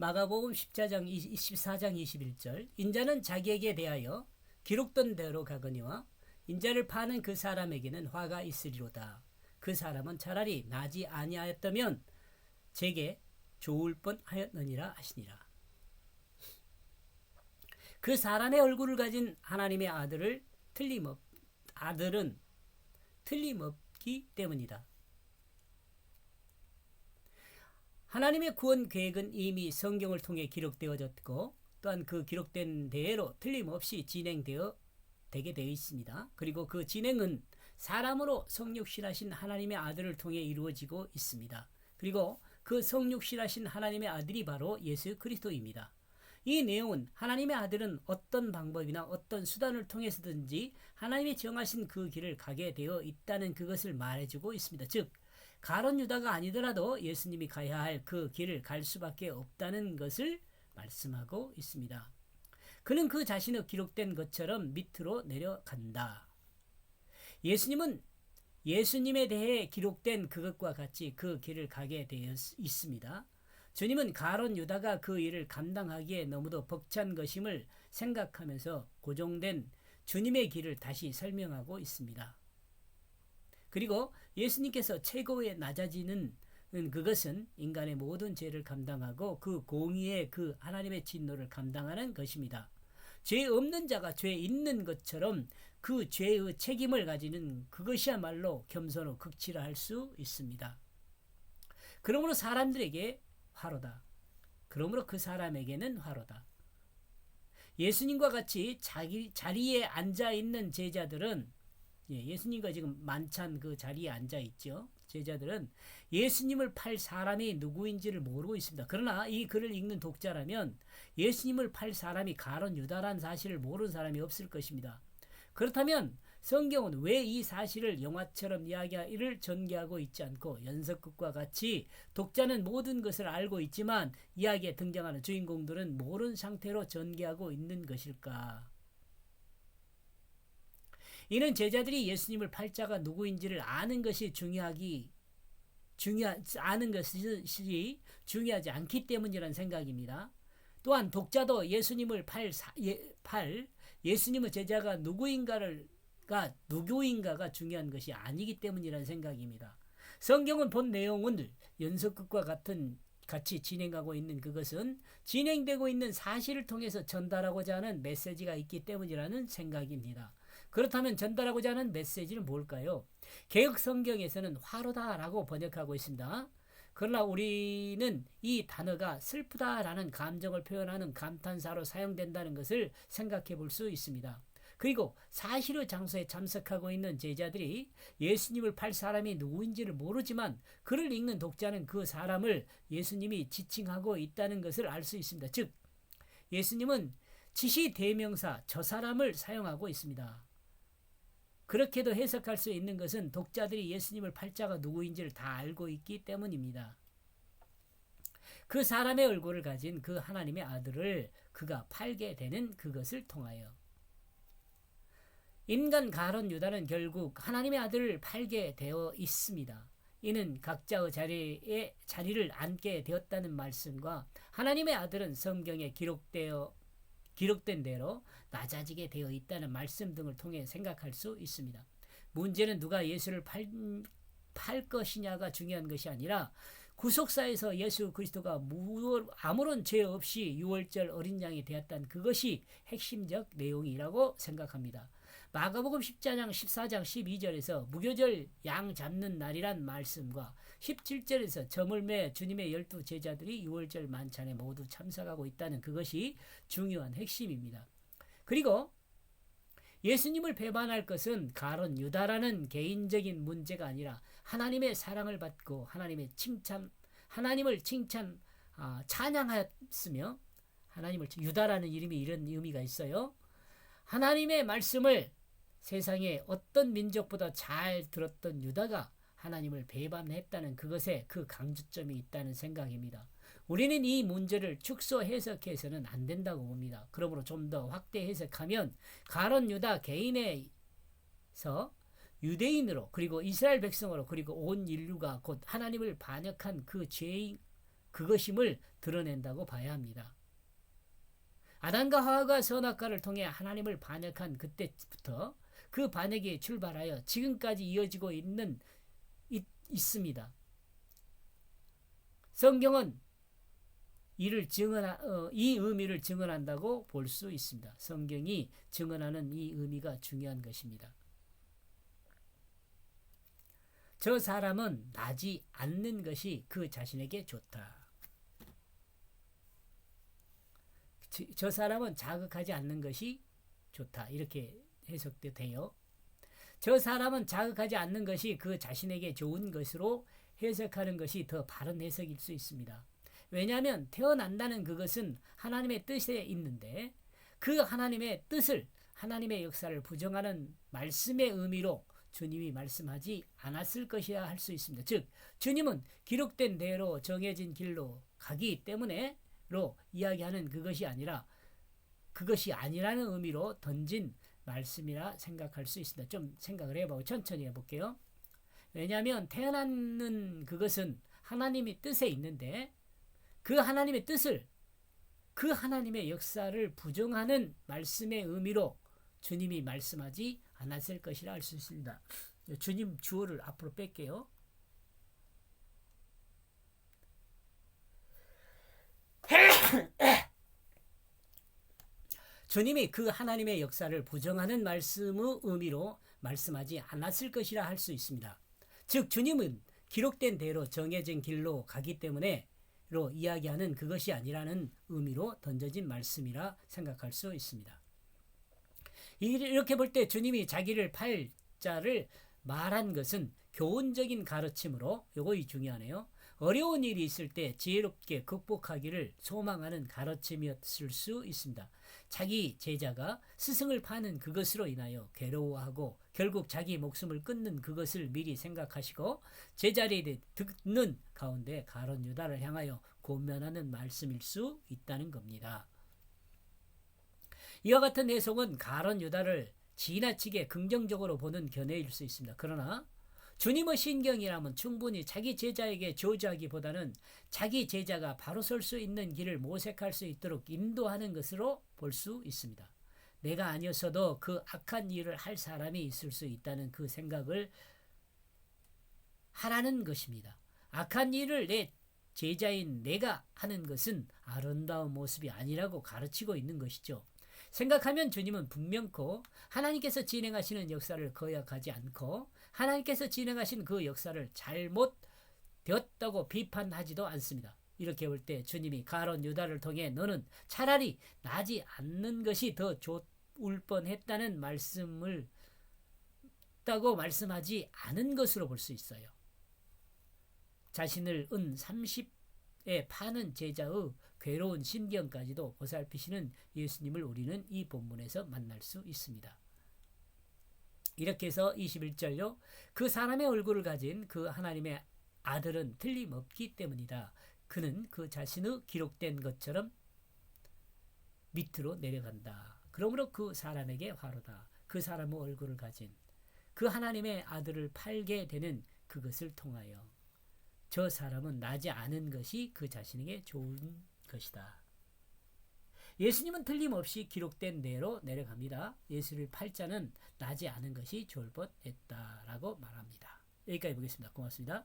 마가복음 14장 24장 21절 인자는 자기에게 대하여 기록된 대로 가거니와 인자를 파는 그 사람에게는 화가 있으리로다. 그 사람은 차라리 나지 아니하였다면 제게 좋을 뻔하였느니라 하시니라. 그 사람의 얼굴을 가진 하나님의 아들을 틀림없 아들은 틀림없기 때문이다. 하나님의 구원 계획은 이미 성경을 통해 기록되어졌고 또한 그 기록된 대로 틀림없이 진행되어 되게 되어 있습니다. 그리고 그 진행은 사람으로 성육신하신 하나님의 아들을 통해 이루어지고 있습니다. 그리고 그 성육신하신 하나님의 아들이 바로 예수 그리스도입니다. 이 내용은 하나님의 아들은 어떤 방법이나 어떤 수단을 통해서든지 하나님이 정하신 그 길을 가게 되어 있다는 그것을 말해주고 있습니다. 즉 가론 유다가 아니더라도 예수님이 가야 할 그 길을 갈 수밖에 없다는 것을 말씀하고 있습니다. 그는 그 자신의 기록된 것처럼 밑으로 내려간다. 예수님은 예수님에 대해 기록된 그것과 같이 그 길을 가게 되어 있습니다. 주님은 가론 유다가 그 일을 감당하기에 너무도 벅찬 것임을 생각하면서 고정된 주님의 길을 다시 설명하고 있습니다. 그리고 예수님께서 최고에 낮아지는 그것은 인간의 모든 죄를 감당하고 그 공의의 그 하나님의 진노를 감당하는 것입니다. 죄 없는 자가 죄 있는 것처럼 그 죄의 책임을 가지는 그것이야말로 겸손의 극치라 할 수 있습니다. 그러므로 사람들에게 화로다. 그러므로 그 사람에게는 화로다. 예수님과 같이 자기 자리에 앉아 있는 제자들은 예, 수님과 지금 만찬 그 자리에 앉아 있죠. 제자들은 예수님을 팔 사람이 누구인지를 모르고 있습니다. 그러나 이 글을 읽는 독자라면 예수님을 팔 사람이 가론 유다란 사실을 모르는 사람이 없을 것입니다. 그렇다면 성경은 왜 이 사실을 영화처럼 이야기를 전개하고 있지 않고 연속극과 같이 독자는 모든 것을 알고 있지만 이야기에 등장하는 주인공들은 모르는 상태로 전개하고 있는 것일까? 이는 제자들이 예수님을 팔자가 누구인지를 아는 것이 중요하기 중요 아는 것이 중요하지 않기 때문이라는 생각입니다. 또한 독자도 예수님을 팔, 예, 팔 예수님의 제자가 누구인가를 가 누구인가가 중요한 것이 아니기 때문이라는 생각입니다. 성경은 본 내용은 연속극과 같은 같이 진행하고 있는 그것은 진행되고 있는 사실을 통해서 전달하고자 하는 메시지가 있기 때문이라는 생각입니다. 그렇다면 전달하고자 하는 메시지는 뭘까요? 개혁 성경에서는 화로다라고 번역하고 있습니다. 그러나 우리는 이 단어가 슬프다라는 감정을 표현하는 감탄사로 사용된다는 것을 생각해 볼 수 있습니다. 그리고 사실의 장소에 참석하고 있는 제자들이 예수님을 팔 사람이 누구인지를 모르지만 글을 읽는 독자는 그 사람을 예수님이 지칭하고 있다는 것을 알 수 있습니다. 즉, 예수님은 지시 대명사 저 사람을 사용하고 있습니다. 그렇게도 해석할 수 있는 것은 독자들이 예수님을 팔자가 누구인지를 다 알고 있기 때문입니다. 그 사람의 얼굴을 가진 그 하나님의 아들을 그가 팔게 되는 그것을 통하여 인간 가론 유다는 결국 하나님의 아들을 팔게 되어 있습니다. 이는 각자의 자리에 자리를 앉게 되었다는 말씀과 하나님의 아들은 성경에 기록되어 기록된 대로 낮아지게 되어 있다는 말씀 등을 통해 생각할 수 있습니다. 문제는 누가 예수를 팔, 팔 것이냐가 중요한 것이 아니라 구속사에서 예수 그리스도가 아무런 죄 없이 유월절 어린 양이 되었다는 그것이 핵심적 내용이라고 생각합니다. 마가복음 10장 14장 12절에서 무교절 양 잡는 날이란 말씀과 17절에서 점을 매 주님의 열두 제자들이 6월절 만찬에 모두 참석하고 있다는 그것이 중요한 핵심입니다. 그리고 예수님을 배반할 것은 가론 유다라는 개인적인 문제가 아니라 하나님의 사랑을 받고 하나님의 칭찬 하나님을 칭찬 아, 찬양하였으며 하나님을 유다라는 이름이 이런 의미가 있어요. 하나님의 말씀을 세상에 어떤 민족보다 잘 들었던 유다가 하나님을 배반했다는 그것에 그 강조점이 있다는 생각입니다. 우리는 이 문제를 축소 해석해서는 안 된다고 봅니다. 그러므로 좀 더 확대 해석하면 가론 유다 개인에서 유대인으로 그리고 이스라엘 백성으로 그리고 온 인류가 곧 하나님을 반역한 그 죄인 그것임을 드러낸다고 봐야 합니다. 아담과 하와가 선악과를 통해 하나님을 반역한 그때부터 그 반역이 출발하여 지금까지 이어지고 있는 있, 있습니다. 성경은 이를 증언 어, 이 의미를 증언한다고 볼 수 있습니다. 성경이 증언하는 이 의미가 중요한 것입니다. 저 사람은 나지 않는 것이 그 자신에게 좋다. 저 사람은 자극하지 않는 것이 좋다. 이렇게 해석도 돼요. 저 사람은 자극하지 않는 것이 그 자신에게 좋은 것으로 해석하는 것이 더 바른 해석일 수 있습니다. 왜냐하면 태어난다는 그것은 하나님의 뜻에 있는데 그 하나님의 뜻을 하나님의 역사를 부정하는 말씀의 의미로 주님이 말씀하지 않았을 것이라 할수 있습니다. 즉 주님은 기록된 대로 정해진 길로 가기 때문에로 이야기하는 그것이 아니라 그것이 아니라는 의미로 던진 말씀이라 생각할 수 있습니다. 좀 생각을 해보고 천천히 해볼게요. 왜냐하면 태어나는 그것은 하나님의 뜻에 있는데 그 하나님의 뜻을 그 하나님의 역사를 부정하는 말씀의 의미로 주님이 말씀하지 않았을 것이라 할수 있습니다. 주님 주어를 앞으로 뺄게요. 주님이 그 하나님의 역사를 부정하는 말씀의 의미로 말씀하지 않았을 것이라 할 수 있습니다. 즉 주님은 기록된 대로 정해진 길로 가기 때문에 로 이야기하는 그것이 아니라는 의미로 던져진 말씀이라 생각할 수 있습니다. 이렇게 볼 때 주님이 자기를 팔 자를 말한 것은 교훈적인 가르침으로 요거이 중요하네요. 어려운 일이 있을 때 지혜롭게 극복하기를 소망하는 가르침이었을 수 있습니다. 자기 제자가 스승을 파는 그것으로 인하여 괴로워하고 결국 자기 목숨을 끊는 그것을 미리 생각하시고 제자리에 듣는 가운데 가론 유다를 향하여 고면하는 말씀일 수 있다는 겁니다. 이와 같은 해석은 가론 유다를 지나치게 긍정적으로 보는 견해일 수 있습니다. 그러나 주님의 신경이라면 충분히 자기 제자에게 저주하기보다는 자기 제자가 바로 설 수 있는 길을 모색할 수 있도록 인도하는 것으로 볼 수 있습니다. 내가 아니었어도 그 악한 일을 할 사람이 있을 수 있다는 그 생각을 하라는 것입니다. 악한 일을 내 제자인 내가 하는 것은 아름다운 모습이 아니라고 가르치고 있는 것이죠. 생각하면 주님은 분명코 하나님께서 진행하시는 역사를 거역하지 않고 하나님께서 진행하신 그 역사를 잘못되었다고 비판하지도 않습니다. 이렇게 볼 때 주님이 가론 유다를 통해 너는 차라리 나지 않는 것이 더 좋을 뻔했다는 말씀을 다고 말씀하지 않은 것으로 볼 수 있어요. 자신을 은 30에 파는 제자의 괴로운 신경까지도 보살피시는 예수님을 우리는 이 본문에서 만날 수 있습니다. 이렇게 해서 21절요. 그 사람의 얼굴을 가진 그 하나님의 아들은 틀림없기 때문이다. 그는 그 자신의 기록된 것처럼 밑으로 내려간다. 그러므로 그 사람에게 화로다. 그 사람의 얼굴을 가진 그 하나님의 아들을 팔게 되는 그것을 통하여 저 사람은 나지 않은 것이 그 자신에게 좋은 것이다. 예수님은 틀림없이 기록된 대로 내려갑니다. 예수를 팔자는 나지 않은 것이 좋을 뻔했다라고 말합니다. 여기까지 보겠습니다. 고맙습니다.